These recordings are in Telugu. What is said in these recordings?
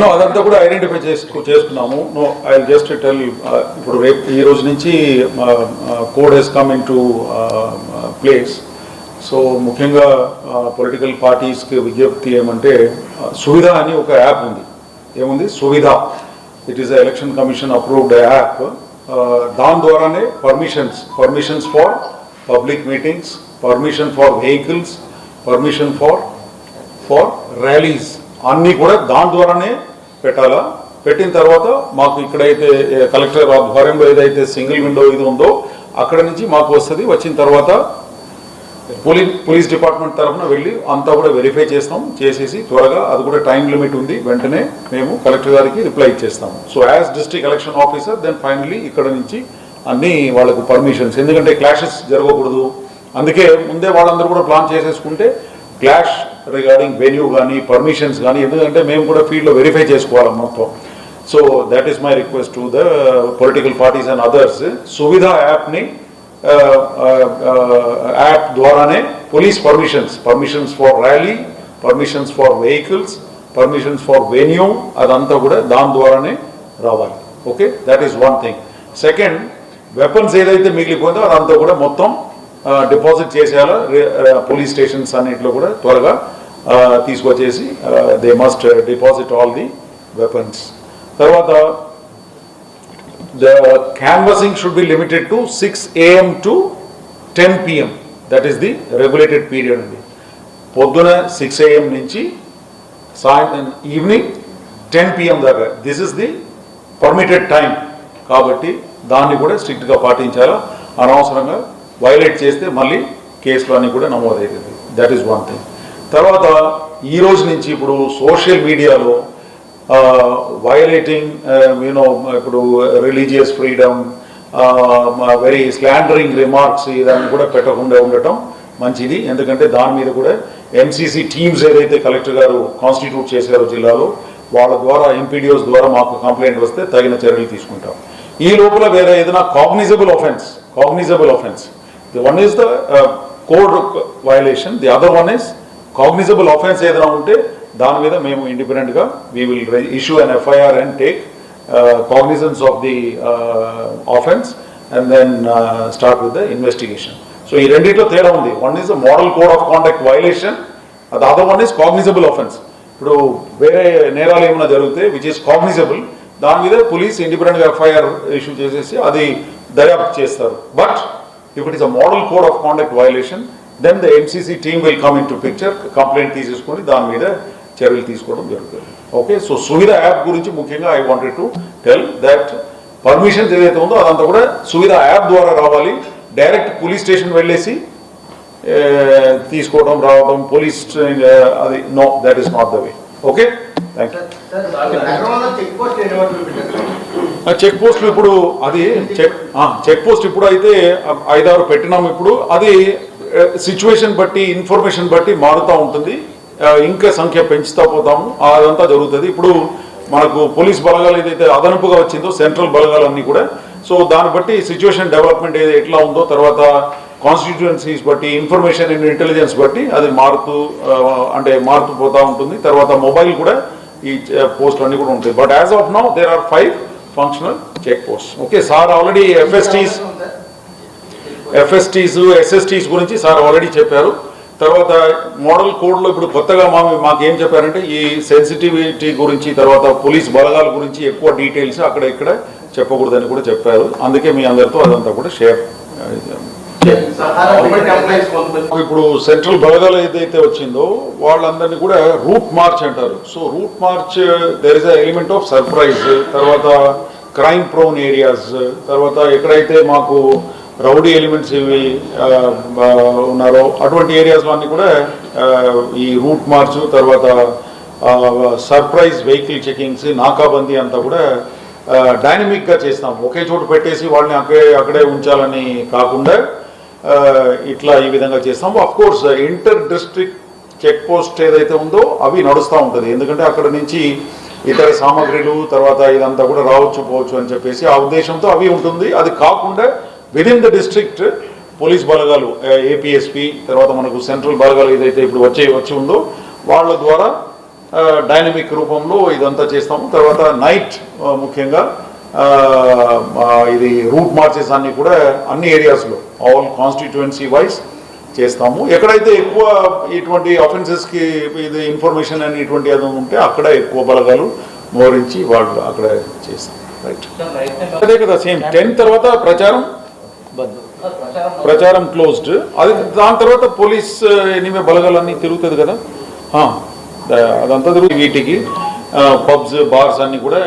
నో అదంతా కూడా ఐడెంటిఫై చేసుకు చేసుకున్నాము నో ఐ జస్ట్ టెల్ ఇప్పుడు రేపు ఈ రోజు నుంచి code has come into place so ముఖ్యంగా పొలిటికల్ పార్టీస్కి విజ్ఞప్తి ఏమంటే సువిధ అని ఒక యాప్ ఉంది. ఏముంది? Suvidha. It is election commission approved app దాని ద్వారానే permissions permissions for public meetings permission for vehicles permission for for rallies అన్నీ కూడా దాని ద్వారానే పెట్టాలా? పెట్టిన తర్వాత మాకు ఇక్కడైతే కలెక్టర్ ఆధ్వర్యంలో ఏదైతే సింగిల్ విండో ఇది ఉందో అక్కడ నుంచి మాకు వస్తుంది. వచ్చిన తర్వాత పోలీస్ పోలీస్ డిపార్ట్మెంట్ తరఫున వెళ్ళి అంతా కూడా వెరిఫై చేస్తాం. చేసేసి త్వరగా అది కూడా టైం లిమిట్ ఉంది. వెంటనే మేము కలెక్టర్ గారికి రిప్లై ఇచ్చేస్తాము so as district election officer then finally ఇక్కడ నుంచి అన్ని వాళ్ళకు పర్మిషన్స్. ఎందుకంటే క్లాషెస్ జరగకూడదు. అందుకే ముందే వాళ్ళందరూ కూడా ప్లాన్ చేసేసుకుంటే క్లాష్ రిగార్డింగ్ వెన్యూ కానీ పర్మిషన్స్ కానీ ఎందుకంటే మేము కూడా ఫీల్డ్లో వెరిఫై చేసుకోవాలి మొత్తం. So that is my request to the political parties and others Suvidha యాప్ని యాప్ ద్వారానే police permissions permissions for rally permissions for vehicles permissions for venue అదంతా కూడా దాని ద్వారానే రావాలి. Okay that is one thing second weapons ఏదైతే మిగిలిపోయిందో అదంతా కూడా మొత్తం డిపాజిట్ చేసేలా పోలీస్ స్టేషన్స్ అన్నింటిలో కూడా త్వరగా తీసుకొచ్చేసి they must deposit all the weapons తర్వాత the canvassing should be limited to six AM to ten PM that is the regulated period అండి. పొద్దున సిక్స్ ఏఎం నుంచి సాయంత్రం ఈవినింగ్ టెన్ పిఎం దాకా. This is the permitted time కాబట్టి దాన్ని కూడా స్ట్రిక్ట్గా పాటించాలా? అనవసరంగా వైలేట్ చేస్తే మళ్ళీ కేసులు అన్నీ కూడా నమోదవుతుంది దట్ ఈస్ వన్ థింగ్ తర్వాత ఈ రోజు నుంచి ఇప్పుడు సోషల్ మీడియాలో వయలేటింగ్ యూనో ఇప్పుడు religious freedom very slandering remarks ఇదాన్ని కూడా పెట్టకుండా ఉండటం మంచిది. ఎందుకంటే దాని మీద కూడా ఎంసీసీ టీమ్స్ ఏదైతే కలెక్టర్ గారు కాన్స్టిట్యూట్ చేశారో జిల్లాలో వాళ్ళ ద్వారా ఎంపీడీఓస్ ద్వారా మాకు కంప్లైంట్ వస్తే తగిన చర్యలు తీసుకుంటాం. ఈ లోపల వేరే ఏదైనా cognizable offence cognizable offence the one is the code violation the other one is cognizable offence ఏదైనా ఉంటే దాని మీద మేము ఇండిపెండెంట్గా we will issue an FIR and take cognizance of the offence and then start with the investigation so ఈ రెండిట్లో తేడా ఉంది. One is the model code of conduct violation అది other one is cognizable offence ఇప్పుడు వేరే నేరాలు ఏమైనా జరిగితే విచ్ ఈస్ కాగ్నిజబుల్ దాని మీద పోలీస్ ఇండిపెండెంట్గా ఎఫ్ఐఆర్ ఇష్యూ చేసేసి అది దర్యాప్తు చేస్తారు. But if it is a model code of conduct violation, then the MCC team will come into picture, picture complaint తీసేసుకొని దాని మీద చర్యలు తీసుకోవడం జరుగుతుంది ఓకే సో సువిధ యాప్ గురించి ముఖ్యంగా I wanted to tell that permissions ఏదైతే ఉందో అదంతా కూడా సువిధ యాప్ ద్వారా రావాలి డైరెక్ట్ పోలీస్ స్టేషన్ వెళ్ళేసి తీసుకోవడం రావడం పోలీస్ అది no that is not the way okay thank you check post పోస్టులు ఇప్పుడు అది చెక్ చెక్ పోస్ట్ ఇప్పుడు అయితే ఐదారు పెట్టినాము ఇప్పుడు. అది సిచ్యువేషన్ బట్టి ఇన్ఫర్మేషన్ బట్టి మారుతూ ఉంటుంది. ఇంకా సంఖ్య పెంచుతా పోతాము. అదంతా జరుగుతుంది. ఇప్పుడు మనకు పోలీస్ బలగాలు ఏదైతే అదనపుగా వచ్చిందో సెంట్రల్ బలగాలన్నీ కూడా. సో దాన్ని బట్టి సిచ్యువేషన్ డెవలప్మెంట్ ఏది ఎట్లా ఉందో తర్వాత కాన్స్టిట్యుయెన్సీస్ బట్టి ఇన్ఫర్మేషన్ అండ్ ఇంటెలిజెన్స్ బట్టి అది మారుతూ అంటే మారుతూ పోతూ ఉంటుంది. తర్వాత మొబైల్ కూడా ఈ పోస్ట్ అన్నీ కూడా ఉంటాయి. But as of now there are five functional check post okay sir already FSTs FSTs SSTs గురించి సార్ ఆల్రెడీ చెప్పారు. తర్వాత మోడల్ కోడ్లో ఇప్పుడు కొత్తగా మా మాకు ఏం చెప్పారంటే ఈ సెన్సిటివిటీ గురించి తర్వాత పోలీస్ బలగాల గురించి ఎక్కువ డీటెయిల్స్ అక్కడ ఇక్కడ చెప్పకూడదని కూడా చెప్పారు. అందుకే మీ అందరితో అదంతా కూడా షేర్ ఇప్పుడు సెంట్రల్ బలగాలు ఏదైతే వచ్చిందో వాళ్ళందరినీ కూడా రూట్ మార్చ్ అంటారు. So route march there is a element of surprise తర్వాత క్రైమ్ ప్రోన్ ఏరియాస్ తర్వాత ఎక్కడైతే మాకు రౌడీ ఎలిమెంట్స్ ఇవి ఉన్నారో అటువంటి ఏరియాస్ అన్ని కూడా ఈ రూట్ మార్చ్ తర్వాత సర్ప్రైజ్ వెహికల్ చెకింగ్స్ నాకాబందీ అంతా కూడా డైనమిక్గా చేస్తాం ఒకే చోటు పెట్టేసి వాళ్ళని అక్కడే అక్కడే ఉంచాలని కాకుండా ఇట్లా ఈ విధంగా చేస్తాము of course inter district check post ఏదైతే ఉందో అవి నడుస్తూ ఉంటుంది. ఎందుకంటే అక్కడ నుంచి ఇతర సామాగ్రిలు తర్వాత ఇదంతా కూడా రావచ్చు పోవచ్చు అని చెప్పేసి ఆ ఉద్దేశంతో అవి ఉంటుంది. అది కాకుండా విదిన్ ద డిస్ట్రిక్ట్ పోలీస్ బలగాలు ఏపీఎస్పి తర్వాత మనకు సెంట్రల్ బలగాలు ఏదైతే ఇప్పుడు వచ్చే వచ్చి ఉందో వాళ్ళ ద్వారా డైనమిక్ రూపంలో ఇదంతా చేస్తాము. తర్వాత నైట్ ముఖ్యంగా ఇది రూట్ మార్చెస్ అన్ని కూడా అన్ని ఏరియాస్లో ఆల్ కాన్స్టిట్యుయెన్సీ వైజ్ చేస్తాము. ఎక్కడైతే ఎక్కువ ఇటువంటి అఫెన్సెస్కి ఇది ఇన్ఫర్మేషన్ అని ఇటువంటి ఏదో ఉంటే అక్కడ ఎక్కువ బలగాలు మోరించి వాళ్ళు అక్కడ చేస్తాం రైట్ అదే కదా సేమ్ టెన్ తర్వాత ప్రచారం? ప్రచారం క్లోజ్డ్ అది దాని తర్వాత పోలీస్ eh, ఎనిమే బలగాలన్నీ తిరుగుతుంది కదా? అదంతా తిరుగు వీటికి. పబ్స్ బార్స్ అన్ని కూడా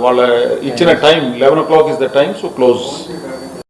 వాళ్ళ ఇచ్చిన time eleven o'clock is the time so close